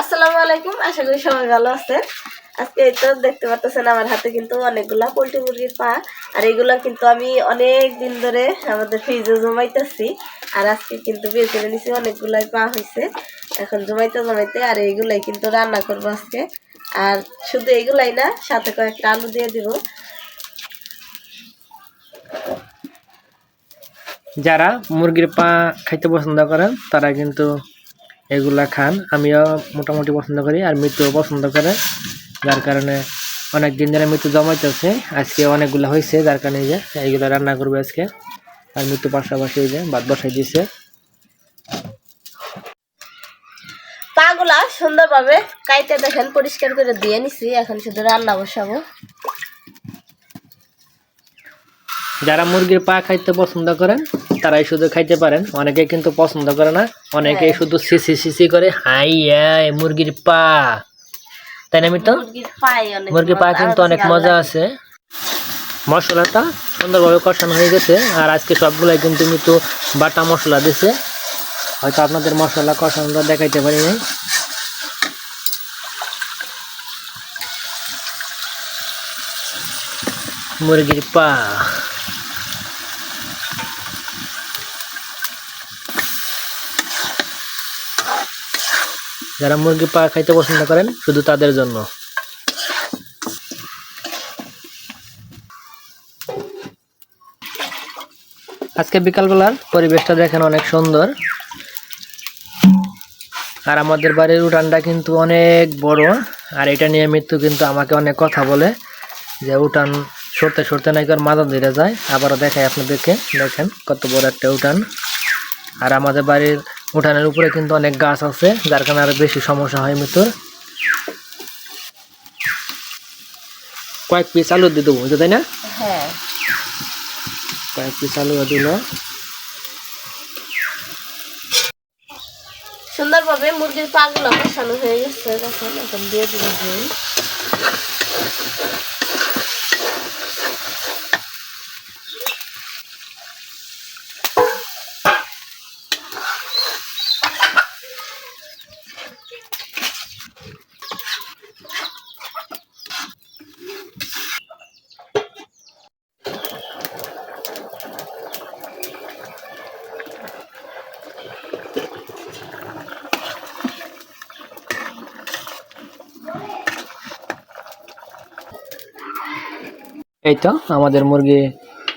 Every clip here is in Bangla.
আসসালামু আলাইকুম, আশা করি সবাই ভালো আছেন। আজকে এই তো দেখতে পাচ্ছেন আমার হাতে কিন্তু অনেকগুলা পোলট্রি মুরগির পা। আর এগুলা কিন্তু আমি অনেক দিন ধরে আমাদের ফ্রিজে জমাইতেছি। আর আজকে কিন্তু বের করে নিছি, অনেকগুলাই পা হয়েছে এখন জমাইতে জমাইতে আর এইগুলাই কিন্তু রান্না করব আজকে। আর শুধু এইগুলাই না, সাথে কয়েকটা আলু দিয়ে দিব। যারা মুরগির পা খাইতে পছন্দ করেন, তারা কিন্তু এগুলা খান আমিও মোটামুটি পছন্দ করি আর মৃত্যুও পছন্দ করে। যার কারণে অনেক দিন ধরে মৃত্যু জমাইতেছে আজকে অনেকগুলো হয়েছে যার কারণে যে এইগুলো রান্না করবে আজকে। আর মৃত্যু পাশাপাশি যে ভাত বসাই দিয়েছে পাগুলা সুন্দরভাবে কাইতে দেখেন পরিষ্কার করে দিয়ে নিছি এখন শুধু রান্না বসাবো। যারা মুরগির পা খাইতে পছন্দ করেন তারাই শুধু খাইতে পারেন। অনেকে কিন্তু পছন্দ করে না অনেকে হ্যাঁ। শুধু সিসি সিসি করে। হাই মুরগির পা। তাই না মিত্র মুরগির পা কিন্তু অনেক মজা আছে। মশলাটা সুন্দরভাবে কষানো হয়ে গেছে আর আজকে সবগুলাই কিন্তু কিন্তু বাটা মশলা দিছে। হয়তো আপনাদের মশলা কষানোটা দেখাইতে পারি নাই। মুরগির পা। যারা মুরগি পা খাইতে পছন্দ করেন, শুধু তাদের জন্য। আজকে বিকালবেলার পরিবেশটা দেখেন অনেক সুন্দর। আর আমাদের বাড়ির উঠানটা কিন্তু অনেক বড়, আর এটা নিয়ে মৃত্যু কিন্তু আমাকে অনেক কথা বলে যে উঠান সরতে সরতে নাকি ওর মাথা ধরে যায়। আবারও দেখাই আপনাদেরকে, দেখেন কত বড় একটা উঠান। আর আমাদের বাড়ির উঠানের উপরে কিন্তু অনেক গাছ আছে যার কারণে আরও বেশি সমস্যা হয় মৃত্যুর। কয়েক পিস আলু দিয়ে দেবো বুঝতে তাই না? হ্যাঁ। কয়েক পিস আলু দিল সুন্দরভাবে মুরগির পাগুলো বসানো হয়ে গেছে দেখেন এখন দিয়ে দিব এই তো আমাদের মুরগি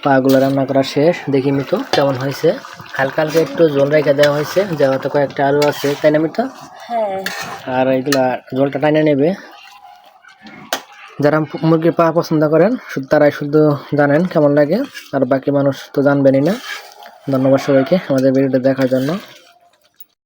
পাগুলো রান্না করা শেষ। দেখি মিতো কেমন হয়েছে? হালকা হালকা একটু জল রেখে দেওয়া হয়েছে যেহেতু কয়েকটা আলু আছে তাই না মিতো হ্যাঁ। আর এগুলা জলটা টাইনে নেবে। যারা মুরগির পা পছন্দ করেন শুধু তারাই শুধু জানেন কেমন লাগে আর বাকি মানুষ তো জানবেনই না। ধন্যবাদ সবাইকে আমাদের ভিডিওটা দেখার জন্য।